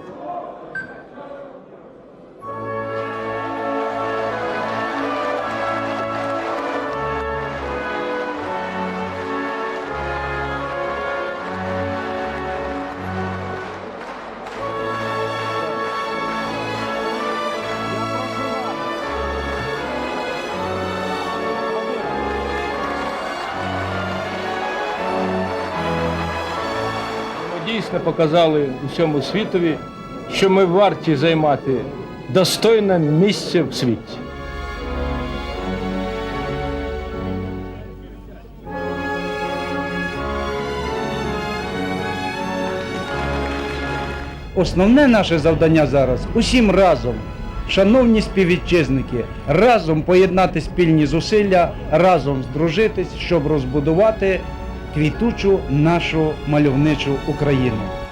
Oh! Дійсно показали усьому світові, що ми варті займати достойне місце в світі. Основне наше завдання зараз усім разом, шановні співвітчизники, разом поєднати спільні зусилля, разом здружитись, щоб розбудувати квітучу нашу мальовничу Україну.